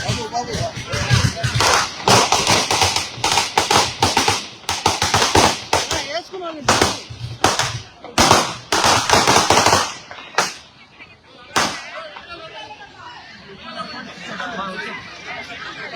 బాబు బాబు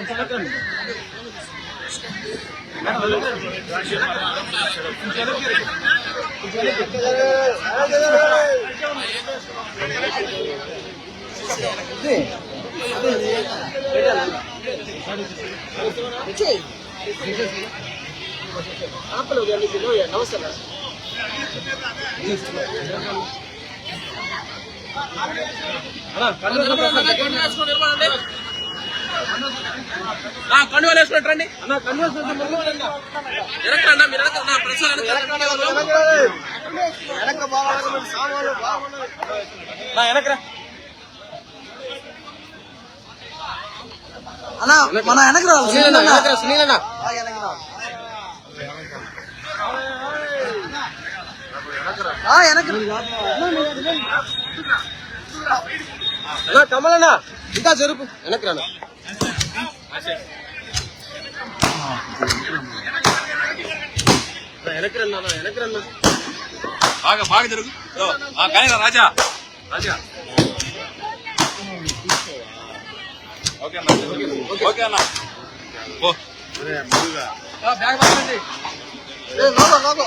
video ఊరికే పెట్టి రాసు ఒక్కడు కదా వేసుకున్నట్టు రండి. ఎరకండి మీరు ఎరకండి నా ప్రెస్ నా వెనకరా అన్నా మన సునీల్ అన్న. వెనకరా సునీల్ అన్న. కమలన్న ఇంకా జరుపు. వెనకరా బాగా బాగా జరుగు కానీ రాజా రాజా ఓకే అన్న ఓకే అన్న ఓ బ్యాగ్ పట్టండి ఏ, లోగో లోగో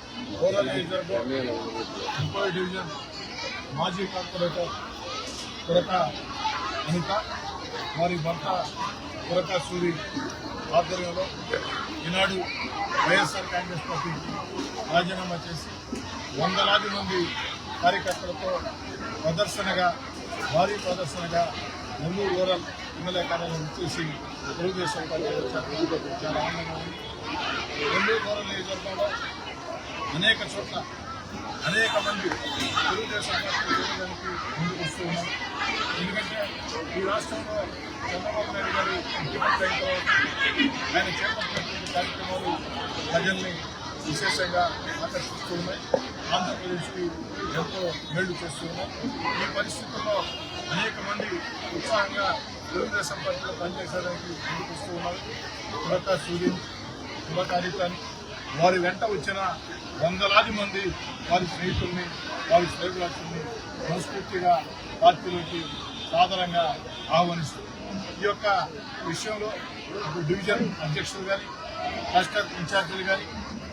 రూరల్ నియోజకవర్గం డివిజన్ మాజీ కార్పొరేటర్ కొరక అనిత వారి భర్త కొరక సూరి ఆధ్వర్యంలో ఈనాడు వైఎస్ఆర్ కాంగ్రెస్ పార్టీ రాజీనామా చేసి వందలాది మంది కార్యకర్తలతో ప్రదర్శనగా భారీ ప్రదర్శనగా నెల్లూరు రూరల్ ఎమ్మెల్యే కార్యాలయం వచ్చేసి తెలుగుదేశం పార్టీ చాలా ఆనందంగా ఉంది. నెల్లూరు రూరల్ నియోజకవర్గంలో అనేక చోట్ల అనేక మంది తెలుగుదేశం పార్టీ ముందుకు వస్తూ ఉన్నారు ఎందుకంటే ఈ రాష్ట్రంలో చంద్రబాబు నాయుడు గారు ముఖ్యమంత్రి ఆయన చేపట్టినటువంటి కార్యక్రమాలు ప్రజల్ని విశేషంగా ఆకర్షిస్తూ ఉన్నాయి. ఆంధ్రప్రదేశ్కి ఎంతో మేలు చేస్తూ ఉన్నాయి. ఈ పరిస్థితుల్లో అనేక మంది ఉత్సాహంగా తెలుగుదేశం పార్టీలో పనిచేసేదానికి ముందుకు వస్తూ ఉన్నారు. ప్రకాష్ సూర్యుని శుభకార్యక్రమం వారి వెంట వచ్చిన వందలాది మంది వారి స్నేహితుల్ని వారి స్నేహితులని మనస్ఫూర్తిగా పార్టీలోకి సాధారణంగా ఆహ్వానిస్తారు ఈ యొక్క విషయంలో డివిజన్ అధ్యక్షులు కానీ క్లస్టర్ ఇన్ఛార్జీలు కానీ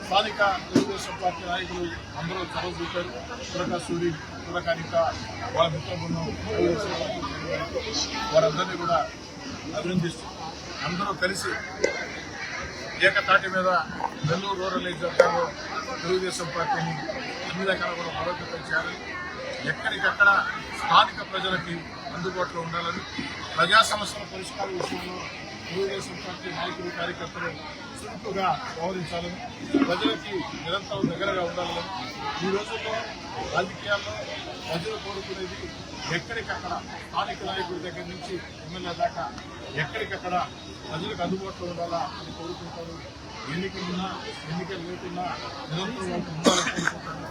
స్థానిక తెలుగుదేశం పార్టీ నాయకులు అందరూ చొరవ చూపారు. ప్రకాష్ సూరి పురకానిక వాళ్ళ మిత్ర బృందం తెలుగుదేశం పార్టీ వారందరినీ కూడా అభినందిస్తూ అందరూ కలిసి ఏకతాటి మీద నెల్లూరు రూరల్ నియోజకవర్గంలో తెలుగుదేశం పార్టీని అన్ని రకాల కూడా బలోపేతం చేయాలని ఎక్కడికక్కడ స్థానిక ప్రజలకి అందుబాటులో ఉండాలని ప్రజా సమస్యల పరిష్కారం విషయంలో తెలుగుదేశం పార్టీ నాయకులు కార్యకర్తలు చురుకుగా వ్యవహరించాలని ప్రజలకి నిరంతరం దగ్గరగా ఉండాలని ఈ రోజుల్లో రాజకీయాల్లో ప్రజలు కోరుకునేది ఎక్కడికక్కడ స్థానిక నాయకుడి దగ్గర నుంచి ఎమ్మెల్యే దాకా ఎక్కడికక్కడ ప్రజలకు అందుబాటులో ఉండాలా అని కోరుకుంటారు. ఎన్నికలున్నా ఎన్నికలు లేకున్నా నిరంతరం ఉండాలని కోరుకుంటారు.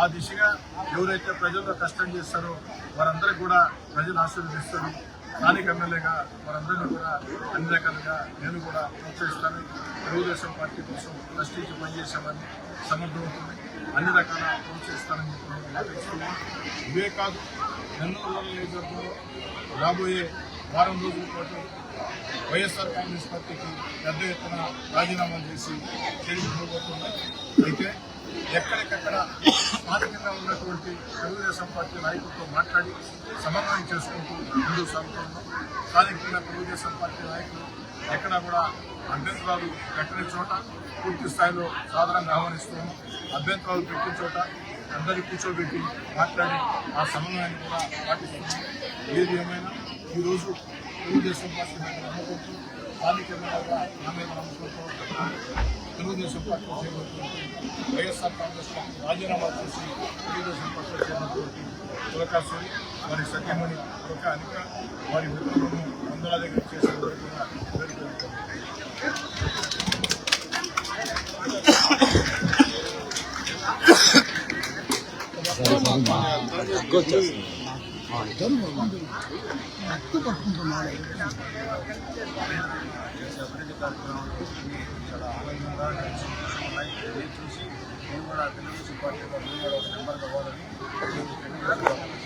ఆ దిశగా ఎవరైతే ప్రజల్లో కష్టం చేస్తారో వారందరికీ కూడా ప్రజలు ఆశీర్వదిస్తారు. స్థానిక ఎమ్మెల్యేగా వారందరినీ కూడా అన్ని రకాలుగా నేను కూడా ప్రోత్సహిస్తాను. తెలుగుదేశం పార్టీ కోసం ట్రస్టీకి పనిచేసామని సమర్థమవుతుంది అన్ని రకాల ప్రోత్సహిస్తానని చెప్పి నేను ఇవే కాదు నెల్లూరు నియోజకవర్గంలో రాబోయే వారం రోజుల పాటు వైఎస్ఆర్ కాంగ్రెస్ పార్టీకి పెద్ద ఎత్తున రాజీనామా చేసి చేరుకుపోతున్నాయి అయితే ఎక్కడెక్కడ ఉన్నటువంటి తెలుగుదేశం పార్టీ నాయకులతో మాట్లాడి సమన్వయం చేసుకుంటూ ముందుకు సాగుతున్నాం. స్థానికంగా తెలుగుదేశం పార్టీ నాయకులు ఎక్కడ కూడా అభ్యంతరాలు పెట్టని చోట పూర్తి స్థాయిలో సాధారణంగా ఆహ్వానిస్తున్నాము అభ్యంతరాలు పెట్టిన చోట అందరికీ కూర్చోబెట్టి మాట్లాడి ఆ సమన్వయాన్ని కూడా పాటిస్తున్నాం. ఏది ఏమైనా ఈరోజు తెలుగుదేశం పార్టీ నమ్మకంతో తెలుగుదేశం పార్టీ చేరినటువంటి వైఎస్ఆర్ కాంగ్రెస్ పార్టీ రాజీనామా చేసి తెలుగుదేశం పార్టీ చేరినటువంటి తులకాసుని వారి సత్యమణి తులక అనిక వారి మిత్రులను వందల దగ్గర చేసిన వారికి కూడా పేరు పేరుతో అభివృద్ధి కార్యక్రమాలు చాలా ఆనందంగా ఉన్నాయి ఇది చూసి మేము కూడా తెలుగుదేశం పార్టీలో మేము కూడా ఒక నెంబర్ కావాలని తెలుగుదేశం పార్టీ